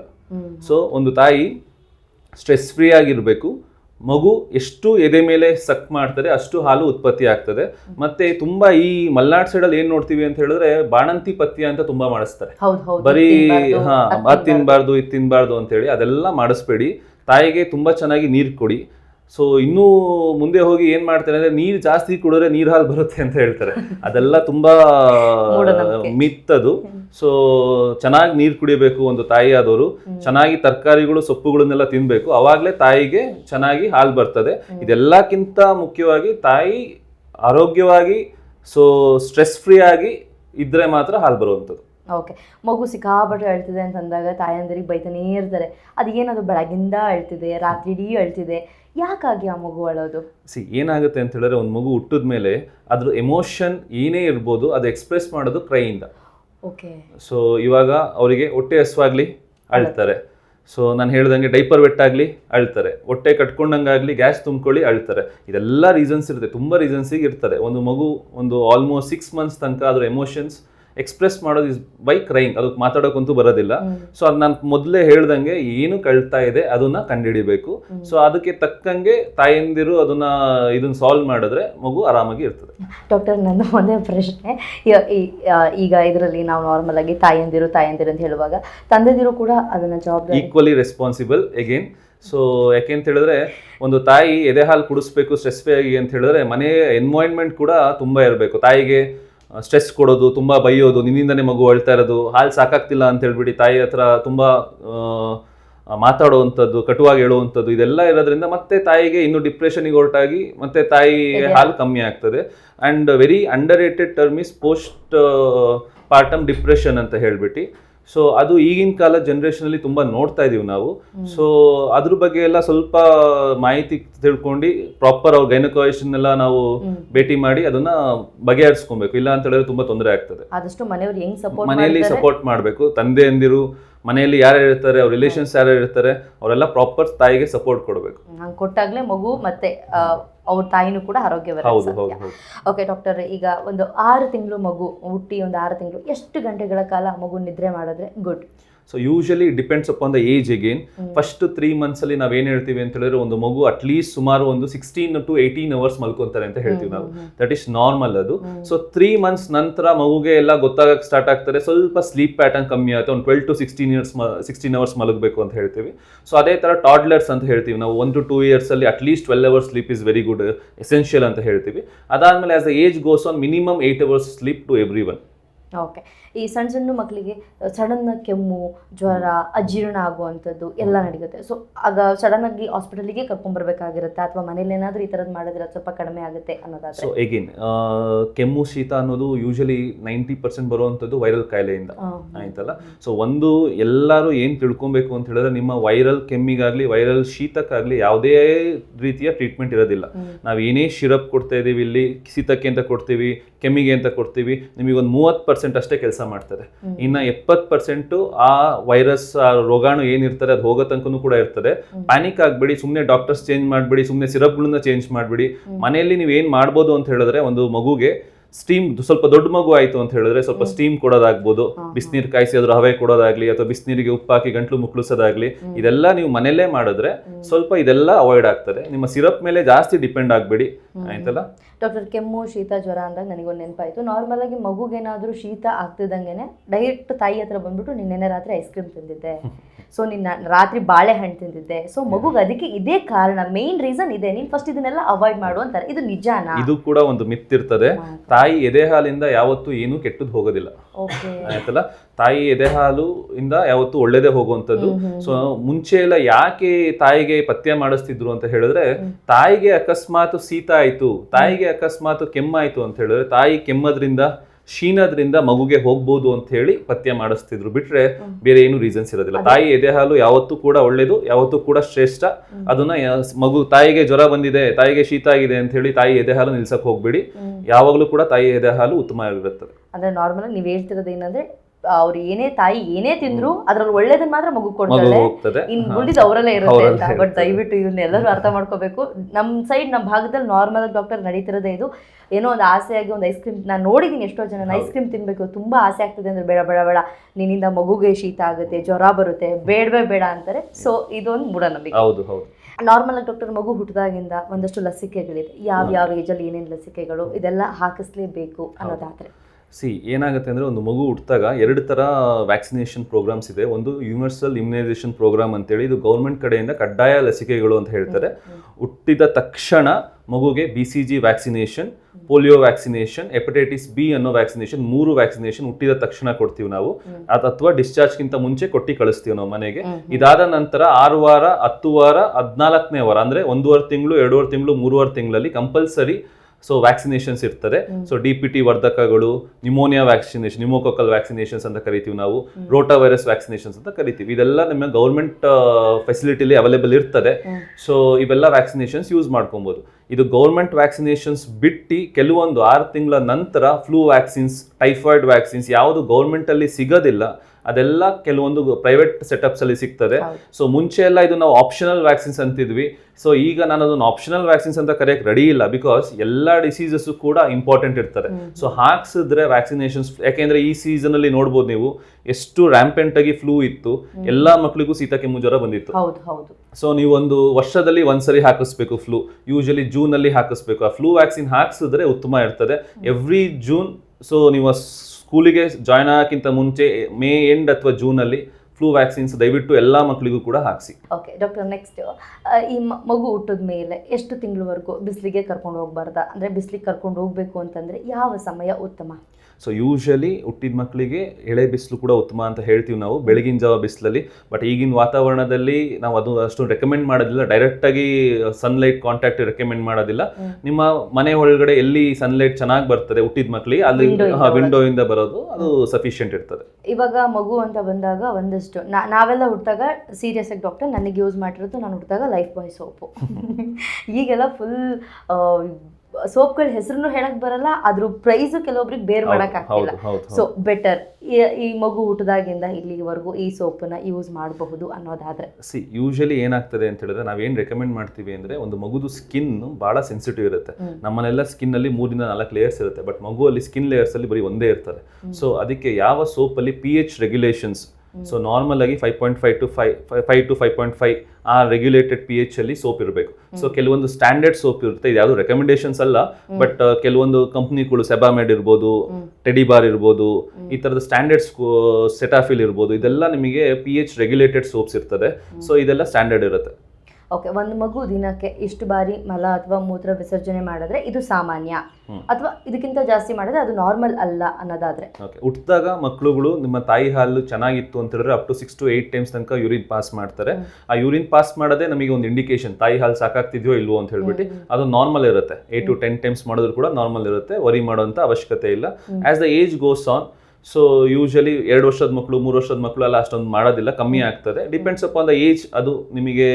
ಸೊ ಒಂದು ತಾಯಿ ಸ್ಟ್ರೆಸ್ ಫ್ರೀ ಆಗಿರಬೇಕು. ಮಗು ಎಷ್ಟು ಎದೆ ಮೇಲೆ ಸಕ್ ಮಾಡ್ತಾರೆ ಅಷ್ಟು ಹಾಲು ಉತ್ಪತ್ತಿ ಆಗ್ತದೆ. ಮತ್ತೆ ತುಂಬಾ ಈ ಮಲ್ನಾಡ್ ಸೈಡ್ ಅಲ್ಲಿ ಏನ್ ನೋಡ್ತೀವಿ ಅಂತ ಹೇಳಿದ್ರೆ ಬಾಣಂತಿ ಪಥ್ಯ ಅಂತ ತುಂಬಾ ಮಾಡಿಸ್ತಾರೆ. ಬರೀ ಹಾ ಅದ್ ತಿನ್ಬಾರ್ದು ಇದ್ ತಿನ್ಬಾರ್ದು ಅಂತ ಹೇಳಿ ಅದೆಲ್ಲ ಮಾಡಿಸ್ಬೇಡಿ. ತಾಯಿಗೆ ತುಂಬಾ ಚೆನ್ನಾಗಿ ನೀರು ಕೊಡಿ. ಸೊ ಇನ್ನೂ ಮುಂದೆ ಹೋಗಿ ಏನ್ ಮಾಡ್ತಾರೆ ಅಂದ್ರೆ ನೀರು ಜಾಸ್ತಿ ಕುಡಿದ್ರೆ ನೀರು ಹಾಲು ಬರುತ್ತೆ ಅಂತ ಹೇಳ್ತಾರೆ. ಅದೆಲ್ಲ ತುಂಬಾ ಮಿತ್ತದು. ಸೊ ಚೆನ್ನಾಗಿ ನೀರು ಕುಡಿಬೇಕು ಒಂದು ತಾಯಿ ಆದವರು. ಚೆನ್ನಾಗಿ ತರಕಾರಿಗಳು ಸೊಪ್ಪುಗಳನ್ನೆಲ್ಲ ತಿನ್ಬೇಕು. ಅವಾಗಲೇ ತಾಯಿಗೆ ಚೆನ್ನಾಗಿ ಹಾಲು ಬರ್ತದೆ. ಇದೆಲ್ಲಕ್ಕಿಂತ ಮುಖ್ಯವಾಗಿ ತಾಯಿ ಆರೋಗ್ಯವಾಗಿ ಸೊ ಸ್ಟ್ರೆಸ್ ಫ್ರೀ ಆಗಿ ಇದ್ರೆ ಮಾತ್ರ ಹಾಲು ಬರುವಂಥದ್ದು. ಓಕೆ ಮಗು ಸಿಕ್ಕಾಪಟ್ಟು ಅಳ್ತಿದೆ ಅಂತ ಅಂದಾಗ ತಾಯಂದಿರಿಗೆ ಬೈತಾನೇ ಇರ್ತಾರೆ. ಅದು ಏನದು ಬೆಳಗಿಂದ ಅಳ್ತಿದೆ ರಾತ್ರಿ ಇಡೀ ಅಳ್ತಿದೆ. ಯಾಕಾಗಿ ಆ ಮಗು ಅಳೋದು? ಸಿ ಏನಾಗುತ್ತೆ ಅಂತ ಹೇಳಿದ್ರೆ ಒಂದು ಮಗು ಹುಟ್ಟಿದ ಮೇಲೆ ಅದ್ರ ಎಮೋಷನ್ ಏನೇ ಇರ್ಬೋದು ಅದು ಎಕ್ಸ್ಪ್ರೆಸ್ ಮಾಡೋದು ಕ್ರೈಯಿಂದ ಓಕೆ ಸೊ ಇವಾಗ ಅವರಿಗೆ ಹೊಟ್ಟೆ ಹಸುವಾಗ್ಲಿ ಅಳ್ತಾರೆ. ಸೊ ನಾನು ಹೇಳ್ದಂಗೆ ಡೈಪರ್ ವೆಟ್ಟಾಗಲಿ ಅಳ್ತಾರೆ. ಹೊಟ್ಟೆ ಕಟ್ಕೊಂಡಂಗಾಗ್ಲಿ ಗ್ಯಾಸ್ ತುಂಬ್ಕೊಳ್ಳಿ ಅಳ್ತಾರೆ. ಇದೆಲ್ಲ ರೀಸನ್ಸ್ ಇರುತ್ತೆ. ತುಂಬ ರೀಸನ್ಸಿಗೆ ಇರ್ತದೆ. ಒಂದು ಮಗು ಒಂದು ಆಲ್ಮೋಸ್ಟ್ ಸಿಕ್ಸ್ ಮಂತ್ಸ್ ತನಕ ಅದರ ಎಮೋಷನ್ಸ್ ಎಕ್ಸ್ಪ್ರೆಸ್ ಮಾಡೋದು ಇಸ್ ಬೈ ಕ್ರೈಂಗ್ ಅದಕ್ಕೆ ಮಾತಾಡೋಕ್ಕಂತೂ ಬರೋದಿಲ್ಲ. ಸೊ ಅದು ನಾನು ಮೊದಲೇ ಹೇಳ್ದಂಗೆ ಏನು ಕಳ್ತಾ ಇದೆ ಅದನ್ನ ಕಂಡುಹಿಡಿಬೇಕು. ಸೊ ಅದಕ್ಕೆ ತಕ್ಕಂಗೆ ತಾಯಂದಿರು ಅದನ್ನ ಇದನ್ನ ಸಾಲ್ವ್ ಮಾಡಿದ್ರೆ ಮಗು ಆರಾಮಾಗಿ ಇರ್ತದೆ. ಡಾಕ್ಟರ್ ನನ್ನ ಒಂದೇ ಪ್ರಶ್ನೆ. ಈಗ ಇದರಲ್ಲಿ ನಾವು ನಾರ್ಮಲ್ ಆಗಿ ತಾಯಂದಿರು ತಾಯಂದಿರು ಅಂತ ಹೇಳುವಾಗ ತಂದೆದಿರು ಕೂಡ ಅದನ್ನ ಜವಾಬ್ದಾರಿ ಈಕ್ವಲಿ ರೆಸ್ಪಾನ್ಸಿಬಲ್ ಅಗೇನ್ ಸೊ ಯಾಕೆ ಅಂತ ಹೇಳಿದ್ರೆ ಒಂದು ತಾಯಿ ಎದೆ ಹಾಲು ಕುಡಿಸ್ಬೇಕು ಸ್ಟ್ರೆಸ್ ಫ್ರೀ ಆಗಿ ಅಂತ ಹೇಳಿದ್ರೆ ಮನೆ ಎನ್ವಾಯ್ನ್ಮೆಂಟ್ ಕೂಡ ತುಂಬಾ ಇರಬೇಕು. ತಾಯಿಗೆ ಸ್ಟ್ರೆಸ್ ಕೊಡೋದು ತುಂಬಾ ಬೈಯೋದು ನಿನ್ನಿಂದನೇ ಮಗು ಅಳ್ತಾ ಇರೋದು ಹಾಲು ಸಾಕಾಗ್ತಿಲ್ಲ ಅಂತ ಹೇಳ್ಬಿಟ್ಟು ತಾಯಿ ಹತ್ರ ತುಂಬಾ ಮಾತಾಡುವಂಥದ್ದು ಕಟುವಾಗಿ ಹೇಳುವಂಥದ್ದು ಇದೆಲ್ಲ ಇರೋದ್ರಿಂದ ಮತ್ತೆ ತಾಯಿಗೆ ಇನ್ನು ಡಿಪ್ರೆಷನ್ಗೆ ಹೊರಟಾಗಿ ಮತ್ತೆ ತಾಯಿ ಹಾಲು ಕಮ್ಮಿ ಆಗ್ತದೆ. And very underrated term is postpartum depression ಅಂತ ಹೇಳ್ಬಿಟ್ಟು. ಸೊ ಅದು ಈಗಿನ ಕಾಲ ಜನರೇಷನ್ ಅಲ್ಲಿ ತುಂಬಾ ನೋಡ್ತಾ ಇದೀವಿ ನಾವು. ಸೊ ಅದ್ರ ಬಗ್ಗೆ ಎಲ್ಲ ಸ್ವಲ್ಪ ಮಾಹಿತಿ ತಿಳ್ಕೊಂಡು ಪ್ರಾಪರ್ ಅವ್ರ ಗೈನಕಾಯಿಷನ್ ಎಲ್ಲ ನಾವು ಭೇಟಿ ಮಾಡಿ ಅದನ್ನ ಬಗೆಹರಿಸ್ಕೊಬೇಕು. ಇಲ್ಲ ಅಂತ ಹೇಳಿದ್ರೆ ತುಂಬಾ ತೊಂದರೆ ಆಗ್ತದೆ. ಆದಷ್ಟು ಮನೆಯವ್ರು ಹೆಂಗ್ ಸಪೋರ್ಟ್ ಮನೆಯಲ್ಲಿ ಸಪೋರ್ಟ್ ಮಾಡಬೇಕು. ತಂದೆ ಅಂದಿರು ಮನೆಯಲ್ಲಿ ಯಾರು ಇರ್ತಾರೆ ಅವ್ರ ರಿಲೇಷನ್ಸ್ ಯಾರು ಇರ್ತಾರೆ ಅವರೆಲ್ಲ ಪ್ರಾಪರ್ ತಾಯಿಗೆ ಸಪೋರ್ಟ್ ಕೊಡಬೇಕು. ಕೊಟ್ಟಾಗ್ಲೇ ಮಗು ಮತ್ತೆ ಅವ್ರ ತಾಯಿನೂ ಕೂಡ ಹೌದು ಓಕೆ ಡಾಕ್ಟರ್ ಈಗ ಒಂದು ಆರು ತಿಂಗಳು ಮಗು ಹುಟ್ಟಿ ಒಂದು ಆರು ತಿಂಗಳು ಎಷ್ಟು ಗಂಟೆಗಳ ಕಾಲ ಮಗು ನಿದ್ರೆ ಮಾಡಿದ್ರೆ good so usually depends upon the age again first three months ಅಲ್ಲಿ ನಾವೇನ್ ಹೇಳ್ತೀವಿ ಅಂತ ಹೇಳಿದ್ರೆ ಒಂದು ಮಗು ಅಟ್ಲೀಸ್ಟ್ ಸುಮಾರು ಒಂದು ಸಿಕ್ಸ್ಟೀನ್ ಟು ಏಯ್ಟೀನ್ ಅವರ್ಸ್ ಮಲ್ಕೊತಾರೆ ಅಂತ ಹೇಳ್ತೀವಿ ನಾವು. ದಟ್ ಈಸ್ ನಾರ್ಮಲ್ ಅದು. ಸೊ ತ್ರೀ ಮಂತ್ಸ್ ನಂತರ ಮಗುಗೆ ಎಲ್ಲ ಗೊತ್ತಾಗಕ್ಕೆ ಸ್ಟಾರ್ಟ್ ಆಗ್ತಾರೆ. ಸ್ವಲ್ಪ ಸ್ಲೀಪ್ ಪ್ಯಾಟರ್ನ್ ಕಮ್ಮಿ ಆಗುತ್ತೆ. ಒಂದು twelve to sixteen years sixteen hours ಮಲಗಬೇಕು ಅಂತ ಹೇಳ್ತೀವಿ. ಸೊ ಅದೇ ತರ ಟಾಡ್ಲರ್ಸ್ ಅಂತ ಹೇಳ್ತೀವಿ ನಾವು. ಒನ್ ಟು ಟೂ ಇಯರ್ಸ್ ಅಲ್ಲಿ at least twelve hours sleep is very good essential ಅಂತ ಹೇಳ್ತೀವಿ. ಅದಾದ್ಮೇಲೆ as the age goes on minimum eight hours sleep to everyone okay. ಈ ಸಣ್ಣ ಸಣ್ಣ ಮಕ್ಕಳಿಗೆ ಸಡನ್ ಕೆಮ್ಮು ಜ್ವರ ಅಜೀರ್ಣ ಆಗುವಂಥದ್ದು ಎಲ್ಲ ನಡೆಯುತ್ತೆ. ಸೊ ಆಗ ಸಡನ್ ಆಗಿ ಹಾಸ್ಪಿಟಲಿಗೆ ಕರ್ಕೊಂಡ್ಬರ್ಬೇಕಾಗಿರುತ್ತೆ ಅಥವಾ ಮನೇಲಿ ಏನಾದರೂ ಈ ಥರದ್ದು ಮಾಡಿದ್ರೆ ಸ್ವಲ್ಪ ಕಡಿಮೆ ಆಗುತ್ತೆ ಅನ್ನೋದಾದ್ರೆ. ಸೊ ಎಗೇನ್ ಕೆಮ್ಮು ಶೀತ ಅನ್ನೋದು ಯೂಶಲಿ ನೈಂಟಿ ಪರ್ಸೆಂಟ್ ಬರುವಂಥದ್ದು ವೈರಲ್ ಕಾಯಿಲೆಯಿಂದ. ಆಯ್ತಲ್ಲ? ಸೊ ಒಂದು ಎಲ್ಲರೂ ಏನು ತಿಳ್ಕೊಬೇಕು ಅಂತ ಹೇಳಿದ್ರೆ ನಿಮ್ಮ ವೈರಲ್ ಕೆಮ್ಮಿಗಾಗ್ಲಿ ವೈರಲ್ ಶೀತಕ್ಕಾಗ್ಲಿ ಯಾವುದೇ ರೀತಿಯ ಟ್ರೀಟ್ಮೆಂಟ್ ಇರೋದಿಲ್ಲ. ನಾವು ಏನೇ ಶಿರಪ್ ಕೊಡ್ತಾ ಇದ್ದೀವಿ ಇಲ್ಲಿ ಶೀತಕ್ಕೆ ಅಂತ ಕೊಡ್ತೀವಿ ಕೆಮ್ಮಿಗೆ ಅಂತ ಕೊಡ್ತೀವಿ ನಿಮಗೆ ಒಂದು ಮೂವತ್ತು ಪರ್ಸೆಂಟ್ ಅಷ್ಟೇ ಕೆಲಸ ಮಾಡ್ತದೆ ಇನ್ನ ಎಪ್ಪತ್ತು ಪರ್ಸೆಂಟು ಆ ವೈರಸ್ ಆ ರೋಗಾಣು ಏನಿರ್ತಾರೆ ಅದು ಹೋಗೋ ತನಕನೂ ಕೂಡ ಇರ್ತದೆ. ಪ್ಯಾನಿಕ್ ಆಗಬೇಡಿ ಸುಮ್ಮನೆ ಡಾಕ್ಟರ್ಸ್ ಚೇಂಜ್ ಮಾಡಬೇಡಿ ಸುಮ್ಮನೆ ಸಿರಪ್ಗಳನ್ನ ಚೇಂಜ್ ಮಾಡಬೇಡಿ. ಮನೆಯಲ್ಲಿ ನೀವು ಏನು ಮಾಡ್ಬೋದು ಅಂತ ಹೇಳಿದ್ರೆ ಒಂದು ಮಗುಗೆ ಸ್ಟೀಮ್ ಸ್ವಲ್ಪ ದೊಡ್ಡ ಮಗು ಆಯ್ತು ಅಂತ ಹೇಳಿದ್ರೆ ಸ್ವಲ್ಪ ಸ್ಟೀಮ್ ಕೊಡೋದಾಗ್ಬೋದು. ಬಿಸಿನೀರು ಕಾಯಿಸಿ ಅದ್ರ ಹವೆ ಕೊಡೋದಾಗ್ಲಿ ಅಥವಾ ಬಿಸಿನೀರಿಗೆ ಉಪ್ಪು ಹಾಕಿ ಗಂಟ್ಲು ಮುಕ್ಳಿಸೋದಾಗ್ಲಿ ಇದೆಲ್ಲ ನೀವು ಮನೆಯಲ್ಲೇ ಮಾಡಿದ್ರೆ ಸ್ವಲ್ಪ ಇದೆಲ್ಲ ಅವಾಯ್ಡ್ ಆಗ್ತದೆ. ನಿಮ್ಮ ಸಿರಪ್ ಮೇಲೆ ಜಾಸ್ತಿ ಡಿಪೆಂಡ್ ಆಗಬೇಡಿ. ಆಯ್ತಲ್ಲ? ಡಾಕ್ಟರ್ ಕೆಮ್ಮು ಶೀತ ಜ್ವರ ಅಂದಾಗ ನನಗೊಂದು ನೆನಪಾಯಿತು. ನಾರ್ಮಲ್ ಆಗಿ ಮಗುಗೇನಾದರೂ ಶೀತ ಆಗ್ತಿದ್ದಂಗೆನೆ ಡೈರೆಕ್ಟ್ ತಾಯಿ ಹತ್ರ ಬಂದ್ಬಿಟ್ಟು ನಿನ್ನೆ ರಾತ್ರಿ ಐಸ್ ಕ್ರೀಮ್ ತಿಂದಿದ್ದೆ. ಸೊ ನಿನ್ನ ರಾತ್ರಿ ಬಾಳೆಹಣ್ಣು ತಿಂದಿದ್ದೆ. ಸೊ ಮಗುಗೆ ಅದಕ್ಕೆ ಇದೇ ಕಾರಣ ಮೇನ್ ರೀಸನ್ ಇದೆ. ನೀನು ಫಸ್ಟ್ ಇದನ್ನೆಲ್ಲ ಅವಾಯ್ಡ್ ಮಾಡು ಅಂತಾರೆ. ಇದು ನಿಜಾನ? ಇದು ಕೂಡ ಒಂದು ಮಿತ್ ಇರ್ತದೆ. ತಾಯಿ ಎದೆ ಹಾಲಿಂದ ಯಾವತ್ತೂ ಏನು ಕೆಟ್ಟದ್ದು ಹೋಗೋದಿಲ್ಲ. ಆಯ್ತಲ್ಲ? ತಾಯಿ ಎದೆ ಹಾಲು ಇಂದ ಯಾವತ್ತು ಒಳ್ಳೇದೇ ಹೋಗುವಂಥದ್ದು. ಸೊ ಮುಂಚೆ ಎಲ್ಲ ಯಾಕೆ ತಾಯಿಗೆ ಪಥ್ಯ ಮಾಡಿಸ್ತಿದ್ರು ಅಂತ ಹೇಳಿದ್ರೆ ತಾಯಿಗೆ ಅಕಸ್ಮಾತ್ ಶೀತ ಆಯ್ತು ತಾಯಿಗೆ ಅಕಸ್ಮಾತ್ ಕೆಮ್ಮಾಯ್ತು ಅಂತ ಹೇಳಿದ್ರೆ ತಾಯಿ ಕೆಮ್ಮದ್ರಿಂದ ಶೀನದ್ರಿಂದ ಮಗುಗೆ ಹೋಗ್ಬೋದು ಅಂತ ಹೇಳಿ ಪಥ್ಯ ಮಾಡಿಸ್ತಿದ್ರು. ಬಿಟ್ರೆ ಬೇರೆ ಏನು ರೀಸನ್ಸ್ ಇರೋದಿಲ್ಲ. ತಾಯಿ ಎದೆ ಹಾಲು ಯಾವತ್ತೂ ಕೂಡ ಒಳ್ಳೇದು ಯಾವತ್ತೂ ಕೂಡ ಶ್ರೇಷ್ಠ. ಅದನ್ನ ಮಗು ತಾಯಿಗೆ ಜ್ವರ ಬಂದಿದೆ ತಾಯಿಗೆ ಶೀತ ಆಗಿದೆ ಅಂತ ಹೇಳಿ ತಾಯಿ ಎದೆ ಹಾಲು ನಿಲ್ಸಕ್ ಹೋಗ್ಬೇಡಿ. ಯಾವಾಗಲೂ ಕೂಡ ತಾಯಿ ಎದೆ ಹಾಲು ಉತ್ತಮವಾಗಿರುತ್ತದೆ ಅಂದ್ರೆ ನಾರ್ಮಲ್ ನೀವು ಹೇಳ್ತಿರೋದು ಏನಂದ್ರೆ ಅವ್ರು ಏನೇ ತಾಯಿ ಏನೇ ತಿಂದ್ರು ಅದ್ರಲ್ಲಿ ಒಳ್ಳೇದನ್ನ ಮಾತ್ರ ಮಗು ಕೊಡ್ತಾರೆ ಕೊಡ್ತಾಳೆ ಇನ್. ಉಳಿದ ಅವರಲ್ಲೇ ಇರುತ್ತೆ ಅಂತ. ಬಟ್. ದಯವಿಟ್ಟು ಇದನ್ನ ಎಲ್ಲರೂ ಅರ್ಥ ಮಾಡ್ಕೋಬೇಕು. ನಮ್ಮ ಸೈಡ್ ನಮ್ಮ ಭಾಗದಲ್ಲಿ ನಾರ್ಮಲ್ ಡಾಕ್ಟರ್ ನಡೀತಿರೋದೇ ಇದು. ಏನೋ ಒಂದು ಆಸೆಯಾಗಿ ಒಂದು ಐಸ್ ಕ್ರೀಮ್ ನಾನು ನೋಡಿದ್ದೀನಿ ಎಷ್ಟೋ ಜನ. ಐಸ್ ಕ್ರೀಮ್ ತಿನ್ಬೇಕು. ತುಂಬಾ ಆಸೆ ಆಗ್ತದೆ ಅಂದ್ರೆ ಬೇಡ ಬೇಡ ಬೇಡ. ನಿನ್ನಿಂದ ಮಗುಗೆ ಶೀತ ಆಗುತ್ತೆ ಜ್ವರ ಬರುತ್ತೆ ಬೇಡವೇ ಬೇಡ ಅಂತಾರೆ. ಸೊ ಇದೊಂದು ಮೂಢನಂಬಿಕೆ. ಹೌದು ಹೌದು. ನಾರ್ಮಲ್ ಆಗಿ ಡಾಕ್ಟರ್ ಮಗು ಹುಟ್ಟಿದಾಗಿಂದ ಒಂದಷ್ಟು ಲಸಿಕೆಗಳಿದೆ. ಯಾವ ಯಾವ ಏಜಲ್ಲಿ ಏನೇನು ಲಸಿಕೆಗಳು ಇದೆಲ್ಲ ಹಾಕಿಸ್ಲೇಬೇಕು ಅನ್ನೋದಾದ್ರೆ. ಸಿ, ಏನಾಗುತ್ತೆ ಅಂದರೆ ಒಂದು ಮಗು ಹುಟ್ಟಿದಾಗ ಎರಡು ಥರ ವ್ಯಾಕ್ಸಿನೇಷನ್ ಪ್ರೋಗ್ರಾಮ್ಸ್ ಇದೆ. ಒಂದು ಯೂನಿವರ್ಸಲ್ ಇಮ್ಯುನೈಸೇಷನ್ ಪ್ರೋಗ್ರಾಮ್ ಅಂತೇಳಿ, ಇದು ಗೌರ್ಮೆಂಟ್ ಕಡೆಯಿಂದ ಕಡ್ಡಾಯ ಲಸಿಕೆಗಳು ಅಂತ ಹೇಳ್ತಾರೆ. ಹುಟ್ಟಿದ ತಕ್ಷಣ ಮಗುಗೆ B C G vaccination, polio vaccination, hepatitis B ಅನ್ನೋ ವ್ಯಾಕ್ಸಿನೇಷನ್, ಮೂರು ವ್ಯಾಕ್ಸಿನೇಷನ್ ಹುಟ್ಟಿದ ತಕ್ಷಣ ಕೊಡ್ತೀವಿ ನಾವು. ಅದು ಅಥವಾ ಡಿಸ್ಚಾರ್ಜ್ಗಿಂತ ಮುಂಚೆ ಕೊಟ್ಟು ಕಳಿಸ್ತೀವಿ ನಾವು ಮನೆಗೆ. ಇದಾದ ನಂತರ ಆರು ವಾರ, ಹತ್ತು ವಾರ, ಹದಿನಾಲ್ಕನೇ ವಾರ, ಅಂದರೆ ಒಂದೂವರೆ ತಿಂಗಳು, ಎರಡೂವರೆ ತಿಂಗಳು, ಮೂರುವರೆ ತಿಂಗಳಲ್ಲಿ ಕಂಪಲ್ಸರಿ ಸೊ ವ್ಯಾಕ್ಸಿನೇಷನ್ಸ್ ಇರ್ತದೆ. ಸೊ ಡಿ ಪಿ ಟಿ ವರ್ಧಕಗಳು ನಿಮೋನಿಯಾ ವ್ಯಾಕ್ಸಿನೇಷನ್ ನಿಮೋಕೊಕಲ್ ವ್ಯಾಕ್ಸಿನೇಷನ್ಸ್ ಅಂತ ಕರಿತೀವಿ ನಾವು. ರೋಟಾ ವೈರಸ್ ವ್ಯಾಕ್ಸಿನೇಷನ್ಸ್ ಅಂತ ಕರಿತೀವಿ. ಇದೆಲ್ಲ ನಿಮ್ಮ ಗೌರ್ಮೆಂಟ್ ಫೆಸಿಲಿಟಿಲಿ ಅವೈಲೇಬಲ್ ಇರ್ತದೆ. ಸೊ ಇವೆಲ್ಲ ವ್ಯಾಕ್ಸಿನೇಷನ್ಸ್ ಯೂಸ್ ಮಾಡ್ಕೊಬೋದು. ಇದು ಗೌರ್ಮೆಂಟ್ ವ್ಯಾಕ್ಸಿನೇಷನ್ಸ್ ಬಿಟ್ಟು ಕೆಲವೊಂದು ಆರು ತಿಂಗಳ ನಂತರ ಫ್ಲೂ ವ್ಯಾಕ್ಸಿನ್ಸ್ ಟೈಫಾಯ್ಡ್ ವ್ಯಾಕ್ಸಿನ್ಸ್ ಯಾವುದು ಗೌರ್ಮೆಂಟಲ್ಲಿ ಸಿಗೋದಿಲ್ಲ. ಅದೆಲ್ಲ ಕೆಲವೊಂದು ಪ್ರೈವೇಟ್ ಸೆಟಪ್ಸ್ ಅಲ್ಲಿ ಸಿಗ್ತದೆ. ಸೊ ಮುಂಚೆ ಎಲ್ಲ ಇದು ನಾವು ಆಪ್ಷನಲ್ ವ್ಯಾಕ್ಸಿನ್ಸ್ ಅಂತಿದ್ವಿ. ಸೊ ಈಗ ನಾನು ಅದನ್ನು ಆಪ್ಷನಲ್ ವ್ಯಾಕ್ಸಿನ್ಸ್ ಅಂತ ಕರೆಯಕ್ಕೆ ರೆಡಿ ಇಲ್ಲ ಬಿಕಾಸ್ ಎಲ್ಲ ಡಿಸೀಸಸ್ ಕೂಡ ಇಂಪಾರ್ಟೆಂಟ್ ಇರ್ತದೆ. ಸೊ ಹಾಕ್ಸಿದ್ರೆ ವ್ಯಾಕ್ಸಿನೇಷನ್ಸ್ ಯಾಕೆಂದ್ರೆ ಈ ಸೀಸನ್ ಅಲ್ಲಿ ನೋಡ್ಬೋದು ನೀವು ಎಷ್ಟು ರ್ಯಾಂಪೆಂಟ್ ಆಗಿ ಫ್ಲೂ ಇತ್ತು ಎಲ್ಲಾ ಮಕ್ಕಳಿಗೂ ಶೀತ ಕೆಮ್ಮು ಜ್ವರ ಬಂದಿತ್ತು ಸೊ ನೀವು ಒಂದು ವರ್ಷದಲ್ಲಿ ಒಂದ್ಸರಿ ಹಾಕಿಸ್ಬೇಕು ಫ್ಲೂ ಯೂಶಲಿ ಜೂನ್ ಅಲ್ಲಿ ಹಾಕಿಸ್ಬೇಕು. ಆ ಫ್ಲೂ ವ್ಯಾಕ್ಸಿನ್ ಹಾಕ್ಸಿದ್ರೆ ಉತ್ತಮ ಇರ್ತದೆ. ಎವ್ರಿ ಜೂನ್ ಸೊ ನೀವು ಸ್ಕೂಲಿಗೆ ಜಾಯ್ನ್ ಆಗೋಕ್ಕಿಂತ ಮುಂಚೆ, ಮೇ ಎಂಡ್ ಅಥವಾ ಜೂನ್ ಅಲ್ಲಿ ಫ್ಲೂ ವ್ಯಾಕ್ಸಿನ್ಸ್ ದಯವಿಟ್ಟು ಎಲ್ಲ ಮಕ್ಕಳಿಗೂ ಕೂಡ ಹಾಕಿಸಿ. ಓಕೆ ಡಾಕ್ಟರ್ ನೆಕ್ಸ್ಟ್ ಈ ಮಗು ಹುಟ್ಟಿದ ಮೇಲೆ ಎಷ್ಟು ತಿಂಗಳವರೆಗೂ ಬಿಸಿಲಿಗೆ ಕರ್ಕೊಂಡು ಹೋಗಬಾರ್ದಾ? ಅಂದರೆ ಬಿಸಿಲಿಗೆ ಕರ್ಕೊಂಡು ಹೋಗಬೇಕು ಅಂತಂದರೆ ಯಾವ ಸಮಯ ಉತ್ತಮ? ಸೊ ಯೂಶಲಿ ಹುಟ್ಟಿದ ಮಕ್ಕಳಿಗೆ ಎಳೆ ಬಿಸಿಲು ಕೂಡ ಉತ್ತಮ ಅಂತ ಹೇಳ್ತೀವಿ ನಾವು ಬೆಳಗಿನ ಜಾವ ಬಿಸಿಲಲ್ಲಿ. ಬಟ್ ಈಗಿನ ವಾತಾವರಣದಲ್ಲಿ ನಾವು ಅದು ಅಷ್ಟು ರೆಕಮೆಂಡ್ ಮಾಡೋದಿಲ್ಲ. ಡೈರೆಕ್ಟ್ ಆಗಿ ಸನ್ಲೈಟ್ ಕಾಂಟ್ಯಾಕ್ಟ್ ರೆಕಮೆಂಡ್ ಮಾಡೋದಿಲ್ಲ. ನಿಮ್ಮ ಮನೆ ಒಳಗಡೆ ಎಲ್ಲಿ ಸನ್ಲೈಟ್ ಚೆನ್ನಾಗಿ ಬರ್ತದೆ ಹುಟ್ಟಿದ ಮಕ್ಕಳಿಗೆ ಅಲ್ಲಿ ವಿಂಡೋ ಇಂದ ಬರೋದು. ಅದು ಸಫಿಷಿಯಂಟ್ ಇರ್ತದೆ. ಇವಾಗ ಮಗು ಅಂತ ಬಂದಾಗ ಒಂದಷ್ಟು ನಾವೆಲ್ಲ ಹುಟ್ಟಿದಾಗ ಸೀರಿಯಸ್ ಆಗಿ ಡಾಕ್ಟರ್ ನನಗೆ ಯೂಸ್ ಮಾಡಿರೋದು ನಾನು ಹುಟ್ಟಿದಾಗ ಲೈಫ್ ಬಾಯ್ ಸೋಪು ಈಗೆಲ್ಲ ಫುಲ್ ಸೋಪ್ಗಳ ಹೆಸರನ್ನು ಹೇಳಕ್ ಬರಲ್ಲ ಅದ್ರ ಪ್ರೈಸ್ ಕೆಲವೊಬ್ರಿಗೆ ಬೇರ್ ಮಾಡಕ್ ಆಗ್ತಿಲ್ಲ. ಸೊ ಬೆಟರ್ ಈ ಮಗು ಹುಟ್ಟಿದಾಗಿಂದ ಇಲ್ಲಿವರೆಗೂ ಈ ಸೋಪನ್ನ ಯೂಸ್ ಮಾಡಬಹುದು ಅನ್ನೋದಾದ್ರೆ. ಸಿ ಯೂಶಲಿ ಏನಾಗ್ತದೆ ಅಂತ ಹೇಳಿದ್ರೆ ನಾವೇನ್ ರೆಕಮೆಂಡ್ ಮಾಡ್ತೀವಿ ಅಂದ್ರೆ ಒಂದು ಮಗುದು ಸ್ಕಿನ್ ಬಹಳ ಸೆನ್ಸಿಟಿವ್ ಇರುತ್ತೆ. ನಮ್ಮನೆಲ್ಲ ಸ್ಕಿನ್ ಅಲ್ಲಿ ಮೂರಿಂದ ನಾಲ್ಕು ಲೇಯರ್ಸ್ ಇರುತ್ತೆ ಬಟ್ ಮಗುವಲ್ಲಿ ಸ್ಕಿನ್ ಲೇಯರ್ಸ್ ಅಲ್ಲಿ ಬರೀ ಒಂದೇ ಇರ್ತದೆ. ಸೊ ಅದಕ್ಕೆ ಯಾವ ಸೋಪ್ ಅಲ್ಲಿ P H regulations so normal ಆಗಿ five point five to five five to five point five ಆ ರೆಗ್ಯುಲೇಟೆಡ್ ಪಿ ಎಚ್ ಅಲ್ಲಿ ಸೋಪ್ ಇರಬೇಕು. ಸೊ ಕೆಲವೊಂದು ಸ್ಟ್ಯಾಂಡರ್ಡ್ ಸೋಪ್ ಇರುತ್ತೆ. ಇದು ಯಾವುದು ರೆಕಮೆಂಡೇಶನ್ಸ್ ಅಲ್ಲ ಬಟ್ ಕೆಲವೊಂದು ಕಂಪ್ನಿಗಳು ಸೆಬಾಮೆಡ್ ಇರ್ಬೋದು ಟೆಡಿ ಬಾರ್ ಇರ್ಬೋದು, ಈ ತರದ ಸ್ಟ್ಯಾಂಡರ್ಡ್ಸ್ ಸೆಟಾಫಿಲ್ ಇರ್ಬೋದು, ಇದೆಲ್ಲ ನಿಮಗೆ ಪಿ ಎಚ್ ರೆಗ್ಯುಲೇಟೆಡ್ ಸೋಪ್ಸ್ ಇರ್ತದೆ. ಸೊ ಇದೆಲ್ಲ ಸ್ಟ್ಯಾಂಡರ್ಡ್ ಇರುತ್ತೆ. ಓಕೆ ಒಂದು ಮಗು ದಿನಕ್ಕೆ ಇಷ್ಟು ಬಾರಿ ಮಲ ಅಥವಾ ಮೂತ್ರ ವಿಸರ್ಜನೆ ಮಾಡಿದ್ರೆ ಇದು ಸಾಮಾನ್ಯ. ಅಥವಾ ಇದಕ್ಕಿಂತ ಜಾಸ್ತಿ ಮಾಡಿದ್ರೆ ಅದು ನಾರ್ಮಲ್ ಅಲ್ಲ ಅನ್ನೋದಾದ್ರೆ. ಓಕೆ ಹುಟ್ಟಿದಾಗ ಮಕ್ಕಳುಗಳು ನಿಮ್ಮ ತಾಯಿ ಹಾಲು ಚೆನ್ನಾಗಿತ್ತು ಅಂತ ಹೇಳಿದ್ರೆ up to six to eight times ತನಕ ಯೂರಿನ್ ಪಾಸ್ ಮಾಡ್ತಾರೆ. ಆ ಯೂರಿನ್ ಪಾಸ್ ಮಾಡೋದೇ ನಮಗೆ ಒಂದು ಇಂಡಿಕೇಶನ್ ತಾಯಿ ಹಾಲು ಸಾಕಾಗ್ತಿದ್ಯೋ ಇಲ್ವೋ ಅಂತ ಹೇಳ್ಬಿಟ್ಟು ಅದು ನಾರ್ಮಲ್ ಇರುತ್ತೆ. ಏಟ್ ಟು ಟೆನ್ ಟೈಮ್ಸ್ ಮಾಡಿದ್ರು ಕೂಡ ನಾರ್ಮಲ್ ಇರುತ್ತೆ. ವರಿ ಮಾಡುವಂಥ ಅವಶ್ಯಕತೆ ಇಲ್ಲ. As the age goes on so usually ಎರಡು ವರ್ಷದ ಮಕ್ಕಳು ಮೂರು ವರ್ಷದ ಮಕ್ಕಳು ಎಲ್ಲ ಅಷ್ಟೊಂದು ಮಾಡೋದಿಲ್ಲ, ಕಮ್ಮಿ ಆಗ್ತದೆ. ಡಿಪೆಂಡ್ಸ್ ಆನ್ ದ ಏಜ್ ಅದು ನಿಮಗೆ,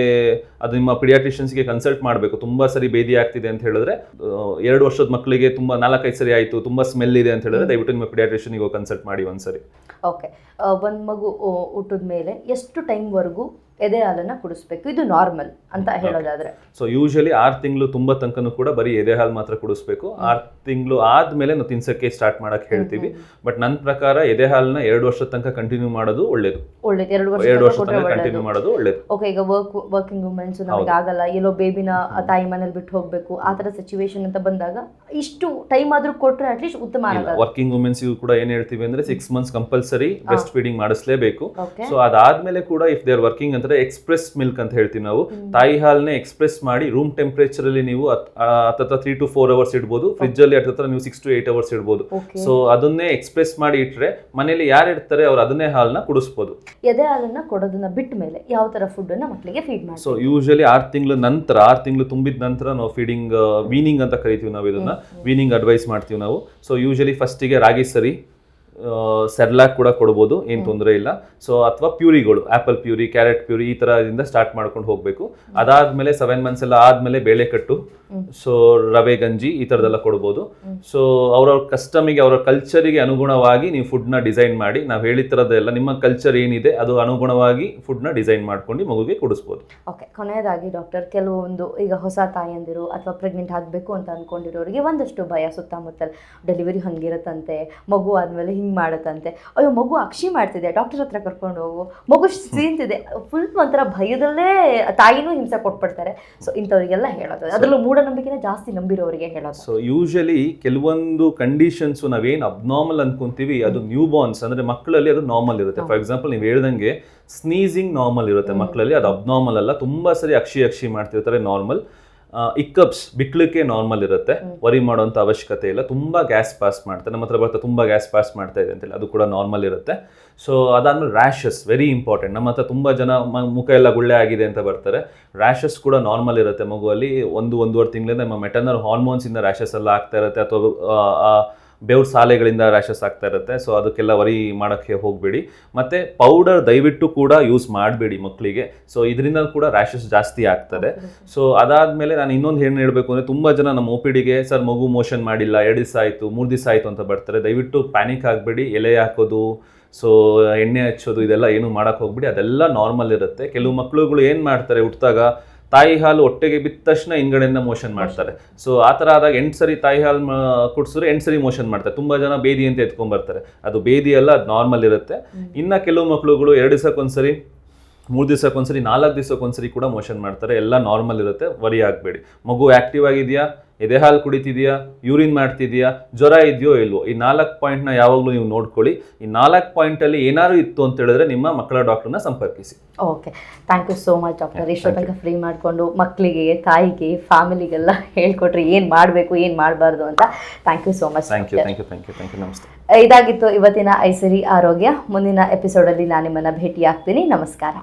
ಅದು ನಿಮ್ಮ ಪಿಡಿಯಾಟ್ರಿಷಿಯನ್ಸ್ಗೆ ಕನ್ಸಲ್ಟ್ ಮಾಡಬೇಕು. ತುಂಬ ಸರಿ ಬೇದಿ ಆಗ್ತಿದೆ ಅಂತ ಹೇಳಿದ್ರೆ ಎರಡು ವರ್ಷದ ಮಕ್ಕಳಿಗೆ ತುಂಬ ನಾಲ್ಕೈದು ಸರಿ ಆಯಿತು, ತುಂಬ ಸ್ಮೆಲ್ ಇದೆ ಅಂತ ಹೇಳಿದ್ರೆ ದಯವಿಟ್ಟು ನಿಮ್ಮ ಪಿಡಿಯಾಟ್ರಿಷಿಯನ್ಗೆ ಹೋಗಿ ಕನ್ಸಲ್ಟ್ ಮಾಡಿ ಒಂದ್ಸರಿ. ಓಕೆ ಒಂದು ಮಗು ಹುಟ್ಟಿದ ಮೇಲೆ ಎಷ್ಟು ಟೈಮ್ವರೆಗೂ ಎದೆ ಹಾಲನ್ನು ಕುಡಿಸ್ಬೇಕು. ಇದು ನಾರ್ಮಲ್ ಅಂತ ಹೇಳೋದಾದ್ರೆ. ಸೊ ಯೂಶಲಿ ಆರು ತಿಂಗಳು ತುಂಬ ತನಕನೂ ಕೂಡ ಬರೀ ಎದೆ ಹಾಲು ಮಾತ್ರ ಕುಡಿಸ್ಬೇಕು. ಆರು ತಿಂಗಳು ಆದ್ಮೇಲೆ ನಾವು ತಿನ್ಸಕ್ಕೆ ಸ್ಟಾರ್ಟ್ ಮಾಡಕ್ಕೆ ಹೇಳ್ತೀವಿ. ಬಟ್ ನನ್ನ ಪ್ರಕಾರ ಎದೆ ಹಾಲನ್ನ ಎರಡು ವರ್ಷದ ತನಕ ಕಂಟಿನ್ಯೂ ಮಾಡೋದು ಒಳ್ಳೇದು. ಒಳ್ಳೇದು. ಎರಡು ವರ್ಷ ಎರಡು ತನಕ ವರ್ಷ ತನಕ ಕಂಟಿನ್ಯೂ ಮಾಡೋದು ಒಳ್ಳೇದು. ಓಕೆ ಈಗ ವರ್ಕ್ ವರ್ಕಿಂಗ್ ವುಮೆನ್ಸ್ ನಮಗೆ ಆಗಲ್ಲ. ಎಲ್ಲೋ ಬೇಬಿನ ತಾಯಿ ಮನೇಲಿ ಬಿಟ್ಟು ಹೋಗ್ಬೇಕು. ಆ ಥರ ಸಿಚುವೇಶನ್ ಅಂತ ಬಂದಾಗ ಇಷ್ಟು ಟೈಮ್ ಆದ್ರೂ ಕೊಟ್ಟರೆ ಅಟ್ಲೀಸ್ಟ್ ಉತ್ತಮ ವರ್ಕಿಂಗ್ ವುಮೆನ್ಸ್ಗೂ ಕೂಡ ಏನು ಹೇಳ್ತೀವಿ ಅಂದ್ರೆ six months compulsory breast feeding ಮಾಡಿಸ್ಲೇಬೇಕು. ಸೊ ಅದಾದ್ಮೇಲೆ ಕೂಡ if they are working express milk ಅಂತ ಹೇಳ್ತೀವಿ ನಾವು. ತಾಯಿ ಹಾಲ್ನೇ ಎಕ್ಸ್ಪ್ರೆಸ್ ಮಾಡಿ ರೂಮ್ ಟೆಂಪರೇಚರ್ ಅಲ್ಲಿ ನೀವು ಹತ್ತತ್ರ ತ್ರೀ ಟು ಫೋರ್ ಅವರ್ಸ್ ಇಡ್ಬೋದು. ಫ್ರಿಜ್ ಅಲ್ಲಿ ಹತ್ತತ್ರ ನೀವು ಸಿಕ್ಸ್ ಟು ಏಟ್ ಅವರ್ಸ್ ಇಡ್ಬೋದು. ಸೊ ಅದನ್ನೇ ಎಕ್ಸ್ಪ್ರೆಸ್ ಮಾಡಿ ಇಟ್ಟರೆ ಮನೇಲಿ ಯಾರು ಇರ್ತಾರೆ ಅವ್ರು ಅದನ್ನೇ ಹಾಲನ್ನ ಕುಡಿಸ್ಬೋದು. ಎದೆ ಹಾಲನ್ನ ಕೊಡೋದನ್ನ ಬಿಟ್ಟ ಮೇಲೆ ಯಾವ ಫುಡ್ ಫುಡ್ಡನ್ನು ಮಕ್ಕಳಿಗೆ ಫೀಡ್ ಮಾಡಿ ಸೊ ಯೂಶಲಿ ಆರು ತಿಂಗಳ ನಂತರ ಆರು ತಿಂಗಳು ತುಂಬಿದ ನಂತರ ನಾವು ಫೀಡಿಂಗ್ ವೀನಿಂಗ್ ಅಂತ ಕರಿತೀವಿ ನಾವು ಇದನ್ನ. ವೀನಿಂಗ್ ಅಡ್ವೈಸ್ ಮಾಡ್ತೀವಿ ನಾವು. ಸೊ ಯೂಶಲಿ ಫಸ್ಟಿಗೆ ರಾಗಿ ಸರಿ ಸೆರ್ಲಾಕ್ ಕೂಡ ಕೊಡ್ಬೋದು ಏನು ತೊಂದರೆ ಇಲ್ಲ. ಸೊ ಅಥವಾ ಪ್ಯೂರಿಗಳು ಆಪಲ್ ಪ್ಯೂರಿ ಕ್ಯಾರೆಟ್ ಪ್ಯೂರಿ ಈ ಥರದಿಂದ ಸ್ಟಾರ್ಟ್ ಮಾಡ್ಕೊಂಡು ಹೋಗಬೇಕು. ಅದಾದಮೇಲೆ ಸೆವೆನ್ ಮಂತ್ಸ್ ಎಲ್ಲ ಆದಮೇಲೆ ಬೇಳೆ ಕಟ್ಟು ಸೊ ರವೆ ಗಂಜಿ ಈ ಥರದೆಲ್ಲ ಕೊಡ್ಬೋದು. ಸೊ ಅವ್ರವ್ರ ಕಸ್ಟಮಿಗೆ ಅವರ ಕಲ್ಚರಿಗೆ ಅನುಗುಣವಾಗಿ ನೀವು ಫುಡ್ನ ಡಿಸೈನ್ ಮಾಡಿ ನಾವು ಹೇಳಿದ ಥರದ್ದೆಲ್ಲ ನಿಮ್ಮ ಕಲ್ಚರ್ ಏನಿದೆ ಅದು ಅನುಗುಣವಾಗಿ ಫುಡ್ನ ಡಿಸೈನ್ ಮಾಡ್ಕೊಂಡು ಮಗುಗೆ ಕೊಡಿಸ್ಬೋದು. ಓಕೆ ಕೊನೆಯದಾಗಿ ಡಾಕ್ಟರ್ ಕೆಲವೊಂದು ಈಗ ಹೊಸ ತಾಯಂದಿರು ಅಥವಾ ಪ್ರೆಗ್ನೆಂಟ್ ಆಗಬೇಕು ಅಂತ ಅಂದ್ಕೊಂಡಿರೋರಿಗೆ ಒಂದಷ್ಟು ಭಯ ಸುತ್ತಮುತ್ತಲು. ಡೆಲಿವರಿ ಹಂಗಿರುತ್ತಂತೆ ಮಗು ಆದಮೇಲೆ ಹಿಂಗೆ ಮಾಡುತ್ತಂತೆ. ಅಯ್ಯೋ ಮಗು ಅಕ್ಷಿ ಮಾಡ್ತಿದೆ ಡಾಕ್ಟರ್ ಹತ್ರ ಕರ್ಕೊಂಡು ಹೋಗು. ಮಗು ಸೀನ್ತಿದೆ ಫುಲ್ ಒಂಥರ ಭಯದಲ್ಲೇ ತಾಯಿನೂ ಹಿಂಸೆ ಕೊಟ್ಬಿಡ್ತಾರೆ. ಸೊ ಇಂಥವ್ರಿಗೆಲ್ಲ ಹೇಳೋದು. ಅದರಲ್ಲೂ ಮೂಢನಂಬಿಕೆನ ಜಾಸ್ತಿ ನಂಬಿರೋರಿಗೆ ಹೇಳೋದು. ಸೊ ಯೂಶಲಿ ಕೆಲವೊಂದು ಕಂಡೀಷನ್ಸ್ ನಾವೇನು ಅಬ್ನಾರ್ಮಲ್ ಅನ್ಕೊಂತೀವಿ ಅದು ನ್ಯೂ ಬಾರ್ನ್ಸ್ ಅಂದರೆ ಮಕ್ಕಳಲ್ಲಿ ಅದು ನಾರ್ಮಲ್ ಇರುತ್ತೆ. ಫಾರ್ ಎಕ್ಸಾಂಪಲ್ ನೀವು ಹೇಳ್ದಂಗೆ ಸ್ನೀಸಿಂಗ್ ನಾರ್ಮಲ್ ಇರುತ್ತೆ ಮಕ್ಕಳಲ್ಲಿ ಅದು ಅಬ್ನಾರ್ಮಲ್ ಅಲ್ಲ. ತುಂಬ ಸರಿ ಅಕ್ಷಿ ಅಕ್ಷಿ ಮಾಡ್ತಿರ್ತಾರೆ ನಾರ್ಮಲ್ ಇಕ್ಕಪ್ಸ್ ಬಿಕ್ಲಿಕ್ಕೆ ನಾರ್ಮಲ್ ಇರುತ್ತೆ. ವರಿ ಮಾಡುವಂತ ಅವಶ್ಯಕತೆ ಇಲ್ಲ. ತುಂಬಾ ಗ್ಯಾಸ್ ಪಾಸ್ ಮಾಡ್ತಾರೆ. ನಮ್ಮ ಹತ್ರ ಬರ್ತಾ ತುಂಬಾ ಗ್ಯಾಸ್ ಪಾಸ್ ಮಾಡ್ತಾ ಇದೆ ಅಂತೇಳಿ ಅದು ಕೂಡ ನಾರ್ಮಲ್ ಇರುತ್ತೆ. ಸೊ ಅದಾದ್ಮೇಲೆ ರ್ಯಾಷಸ್ ವೆರಿ ಇಂಪಾರ್ಟೆಂಟ್ ನಮ್ಮ ಹತ್ರ ತುಂಬಾ ಜನ ಮುಖ ಎಲ್ಲ ಗುಳ್ಳೆ ಆಗಿದೆ ಅಂತ ಬರ್ತಾರೆ. ರ್ಯಾಷಸ್ ಕೂಡ ನಾರ್ಮಲ್ ಇರುತ್ತೆ ಮಗುವಲ್ಲಿ. ಒಂದು ಒಂದೂವರೆ ತಿಂಗಳಿಂದ ನಮ್ಮ ಮೆಟರ್ನಲ್ ಹಾರ್ಮೋನ್ಸ್ ಇಂದ ರ್ಯಾಷಸ್ ಎಲ್ಲ ಆಗ್ತಾ ಇರುತ್ತೆ. ಅಥವಾ ಬೆವ್ರ ಸಾಲೆಗಳಿಂದ ರ್ಯಾಷಸ್ ಆಗ್ತಾ ಇರುತ್ತೆ. ಸೊ ಅದಕ್ಕೆಲ್ಲ ವರಿ ಮಾಡೋಕ್ಕೆ ಹೋಗಬೇಡಿ. ಮತ್ತು ಪೌಡರ್ ದಯವಿಟ್ಟು ಕೂಡ ಯೂಸ್ ಮಾಡಬೇಡಿ ಮಕ್ಕಳಿಗೆ ಸೊ ಇದರಿಂದ ಕೂಡ ರ್ಯಾಷಸ್ ಜಾಸ್ತಿ ಆಗ್ತದೆ. ಸೊ ಅದಾದಮೇಲೆ ನಾನು ಇನ್ನೊಂದು ಏನು ಹೇಳಬೇಕು ಅಂದರೆ ತುಂಬ ಜನ ನಮ್ಮ ಒ ಪಿ ಡಿಗೆ ಸರ್ ಮಗು ಮೋಷನ್ ಮಾಡಿಲ್ಲ ಎರಡು ದಿವಸ ಆಯಿತು ಮೂರು ದಿವಸ ಆಯಿತು ಅಂತ ಬರ್ತಾರೆ. ದಯವಿಟ್ಟು ಪ್ಯಾನಿಕ್ ಆಗಬೇಡಿ ಎಲೆ ಹಾಕೋದು ಸೊ ಎಣ್ಣೆ ಹಚ್ಚೋದು ಇದೆಲ್ಲ ಏನು ಮಾಡೋಕ್ಕೆ ಹೋಗ್ಬಿಡಿ. ಅದೆಲ್ಲ ನಾರ್ಮಲ್ ಇರುತ್ತೆ. ಕೆಲವು ಮಕ್ಕಳುಗಳು ಏನು ಮಾಡ್ತಾರೆ ಹುಟ್ಟಿದಾಗ ತಾಯಿ ಹಾಲು ಹೊಟ್ಟೆಗೆ ಬಿದ್ದ ತಕ್ಷಣ ಹಿಂಗಡೆಯಿಂದ ಮೋಷನ್ ಮಾಡ್ತಾರೆ. ಸೊ ಆ ಥರ ಆದಾಗ ಎಂಟು ಸರಿ ತಾಯಿ ಹಾಲು ಕುಡಿಸಿದ್ರೆ ಎಂಟು ಸರಿ ಮೋಷನ್ ಮಾಡ್ತಾರೆ. ತುಂಬ ಜನ ಬೇದಿ ಅಂತ ಎತ್ಕೊಂಡ್ ಬರ್ತಾರೆ ಅದು ಬೇದಿ ಅಲ್ಲ ಅದು ನಾರ್ಮಲ್ ಇರುತ್ತೆ. ಇನ್ನು ಕೆಲವು ಮಕ್ಕಳುಗಳು ಎರಡು ದಿವಸಕ್ಕೊಂದ್ಸರಿ ಮೂರು ದಿವಸಕ್ಕೊಂದ್ಸರಿ ನಾಲ್ಕು ದಿವಸಕ್ಕೊಂದ್ಸರಿ ಕೂಡ ಮೋಷನ್ ಮಾಡ್ತಾರೆ. ಎಲ್ಲ ನಾರ್ಮಲ್ ಇರುತ್ತೆ ವರಿ ಆಗಬೇಡಿ. ಮಗು ಆ್ಯಕ್ಟಿವ್ ಆಗಿದೆಯಾ? ಎದೆ ಹಾಲು ಕುಡಿತಿದೆಯಾ? ಯೂರಿನ್ ಮಾಡ್ತಿದೆಯಾ? ಜ್ವರ ಇದೆಯೋ ಇಲ್ವೋ? ಈ ನಾಲ್ಕು ಪಾಯಿಂಟ್ನ ಯಾವಾಗಲೂ ನೀವು ನೋಡ್ಕೊಳ್ಳಿ. ಈ ನಾಲ್ಕು ಪಾಯಿಂಟಲ್ಲಿ ಏನಾದರೂ ಇತ್ತು ಅಂತ ಹೇಳಿದ್ರೆ ನಿಮ್ಮ ಮಕ್ಕಳ ಡಾಕ್ಟರ್ನ ಸಂಪರ್ಕಿಸಿ. Okay thank you so much doctor ಇಷ್ಟೊತ್ತನಕ free ಮಾಡಿಕೊಂಡು ಮಕ್ಕಳಿಗೆ ತಾಯಿಗೆ ಫ್ಯಾಮಿಲಿಗೆಲ್ಲ ಹೇಳ್ಕೊಟ್ರಿ ಏನು ಮಾಡಬೇಕು ಏನು ಮಾಡಬಾರ್ದು ಅಂತ. Thank you so much thank you thank you thank you thank you ನಮಸ್ತೆ. ಇದಾಗಿತ್ತು ಇವತ್ತಿನ ಐಸಿರಿ ಆರೋಗ್ಯ. ಮುಂದಿನ ಎಪಿಸೋಡಲ್ಲಿ ನಾನು ನಿಮ್ಮನ್ನು ಭೇಟಿ ಆಗ್ತೀನಿ ನಮಸ್ಕಾರ.